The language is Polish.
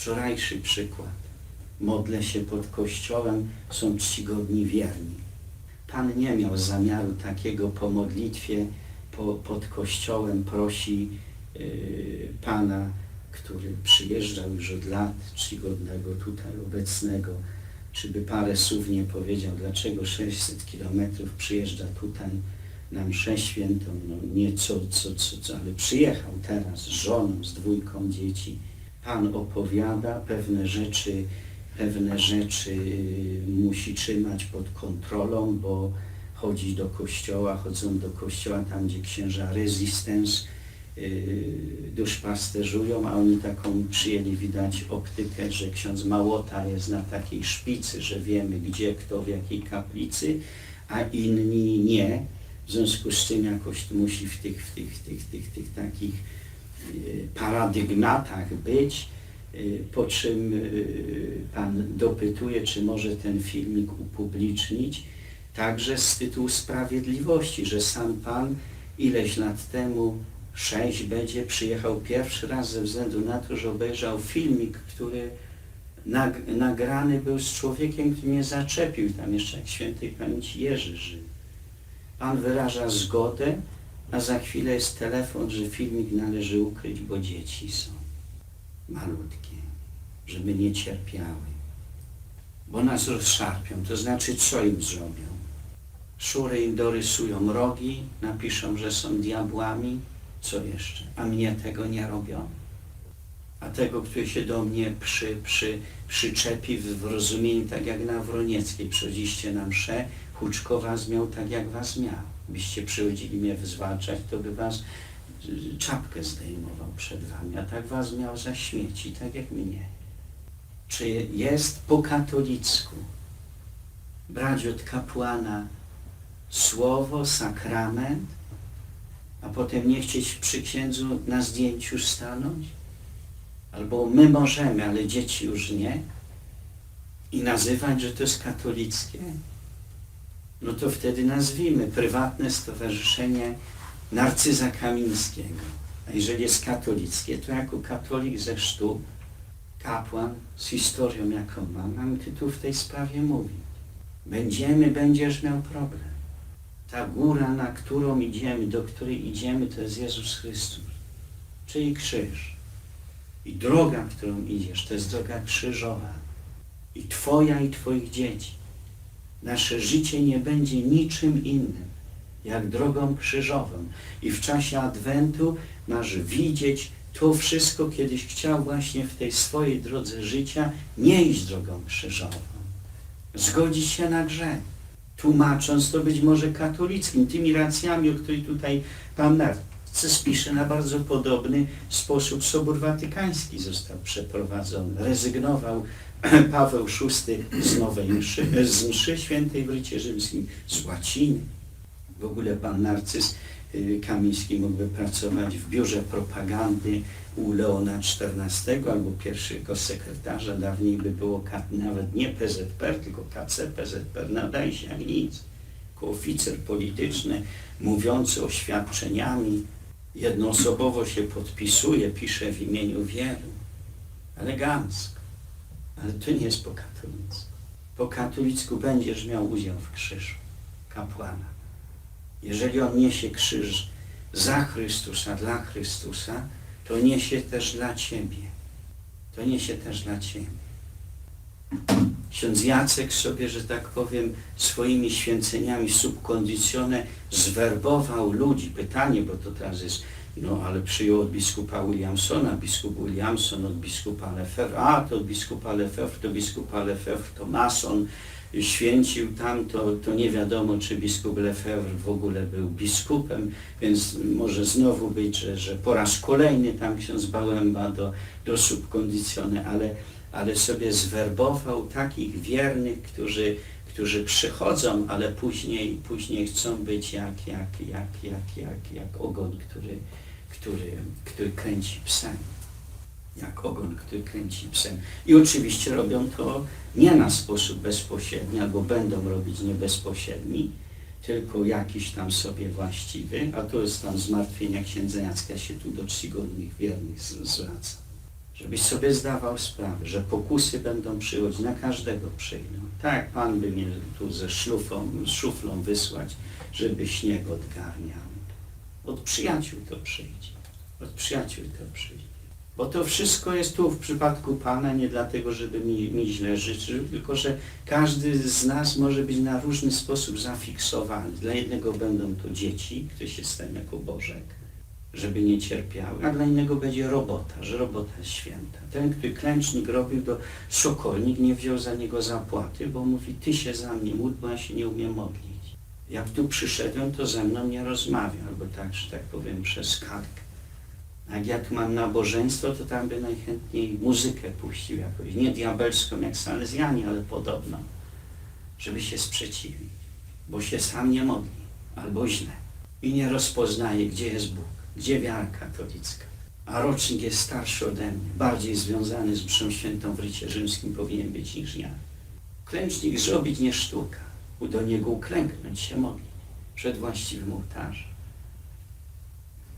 Wczorajszy przykład. Modlę się pod kościołem, są czcigodni wierni. Pan nie miał zamiaru takiego po modlitwie po, pod kościołem prosi yy, Pana, który przyjeżdżał już od lat, czcigodnego tutaj obecnego, czy by parę słów nie powiedział, dlaczego 600 kilometrów przyjeżdża tutaj na mszę świętą, no nie co, co, co, co, ale przyjechał teraz z żoną, z dwójką dzieci. Pan opowiada pewne rzeczy, pewne rzeczy musi trzymać pod kontrolą, bo chodzi do kościoła, chodzą do kościoła tam, gdzie księża Resistance yy, duszpasterzują, a oni taką przyjęli widać optykę, że ksiądz Małota jest na takiej szpicy, że wiemy gdzie, kto w jakiej kaplicy, a inni nie. W związku z czym jakoś musi w tych, w tych, tych, tych, tych takich paradygmatach być, yy, po czym yy, Pan dopytuje, czy może ten filmik upublicznić, także z tytułu sprawiedliwości, że sam Pan ileś lat temu, sześć będzie, przyjechał pierwszy raz ze względu na to, że obejrzał filmik, który nag, nagrany był z człowiekiem, który mnie zaczepił, tam jeszcze jak świętej pamięci Jerzy żył. Pan wyraża zgodę, a za chwilę jest telefon, że filmik należy ukryć, bo dzieci są malutkie, żeby nie cierpiały. Bo nas rozszarpią, to znaczy co im zrobią? Szury im dorysują rogi, napiszą, że są diabłami, co jeszcze? A mnie tego nie robią? A tego, który się do mnie przy, przy, przyczepi w, w rozumieniu, tak jak na Wronieckiej, przychodziście na mszę, Huczko was miał tak, jak was miał. Byście przychodzili mnie zwalczać, to by was czapkę zdejmował przed wami, a tak was miał za śmieci, tak jak mnie. Czy jest po katolicku brać od kapłana słowo, sakrament, a potem nie chcieć przy księdzu na zdjęciu stanąć? Albo my możemy, ale dzieci już nie? I nazywać, że to jest katolickie? No to wtedy nazwijmy prywatne stowarzyszenie Narcyza Kamińskiego. A jeżeli jest katolickie, to jako katolik ze chrztu, kapłan z historią jaką mam, mam tytuł w tej sprawie mówić. Będziemy, będziesz miał problem. Ta góra, na którą idziemy, do której idziemy, to jest Jezus Chrystus, czyli krzyż. I droga, którą idziesz, to jest droga krzyżowa. I Twoja, i Twoich dzieci. Nasze życie nie będzie niczym innym, jak drogą krzyżową. I w czasie Adwentu masz widzieć to wszystko, kiedyś chciał właśnie w tej swojej drodze życia nie iść drogą krzyżową. Zgodzić się na grzech tłumacząc to być może katolickim, tymi racjami, o których tutaj Pan Narcyz pisze, na bardzo podobny sposób Sobór Watykański został przeprowadzony. Rezygnował Paweł VI z nowej mszy, z mszy świętej w rycie rzymskim, z łaciny. W ogóle Pan Narcyz y, Kamiński mógłby pracować w biurze propagandy u Leona XIV albo pierwszego sekretarza, dawniej by było nawet nie PZPR, tylko KCPZPR, nadaje się jak nic. Jako oficer polityczny mówiący oświadczeniami, jednoosobowo się podpisuje, pisze w imieniu wielu. Elegancko. Ale to nie jest po katolicku. Po katolicku będziesz miał udział w krzyżu kapłana. Jeżeli on niesie krzyż za Chrystusa, dla Chrystusa, to niesie też dla Ciebie. To niesie też dla Ciebie. Ksiądz Jacek sobie, że tak powiem, swoimi święceniami subkondicjone zwerbował ludzi. Pytanie, bo to teraz jest, no ale przyjął od biskupa Williamsona, biskup Williamson od biskupa Lefebvre, a to biskupa Lefebvre, to biskupa Lefebvre, to mason, święcił tam, to, to nie wiadomo, czy biskup Lefebvre w ogóle był biskupem, więc może znowu być, że, że po raz kolejny tam ksiądz Bałęba do, do subkondicjone, ale, ale sobie zwerbował takich wiernych, którzy, którzy przychodzą, ale później, później chcą być jak, jak, jak, jak, jak, jak ogon, który, który, który kręci psem jak ogon, który kręci psem. I oczywiście robią to nie na sposób bezpośredni, albo będą robić nie bezpośredni, tylko jakiś tam sobie właściwy, a to jest tam zmartwienia księdza Jacka się tu do czcigodnych wiernych zwraca. Żebyś sobie zdawał sprawę, że pokusy będą przychodzić, na każdego przyjdą. Tak, Pan by mnie tu ze szlufą, z szuflą wysłać, żeby śnieg odgarniał. Od przyjaciół to przyjdzie. Od przyjaciół to przyjdzie. Bo to wszystko jest tu w przypadku Pana nie dlatego, żeby mi, mi źle życzył, tylko że każdy z nas może być na różny sposób zafiksowany. Dla jednego będą to dzieci, które się stają jako Bożek, żeby nie cierpiały, a dla innego będzie robota, że robota jest święta. Ten, który klęcznik robił, to sokolnik nie wziął za niego zapłaty, bo mówi, ty się za mnie módl, bo ja się nie umiem modlić. Jak tu przyszedłem, to ze mną nie rozmawia, albo tak, że tak powiem, przez kark. A jak mam nabożeństwo, to tam by najchętniej muzykę puścił jakoś, nie diabelską jak salezjanie, ale podobną, żeby się sprzeciwić, bo się sam nie modli, albo źle i nie rozpoznaje, gdzie jest Bóg, gdzie wiara katolicka. A rocznik jest starszy ode mnie, bardziej związany z mszą świętą w rycie rzymskim powinien być niż ja. Klęcznik zrobić nie sztuka, do niego uklęknąć się modlić przed właściwym ołtarzem.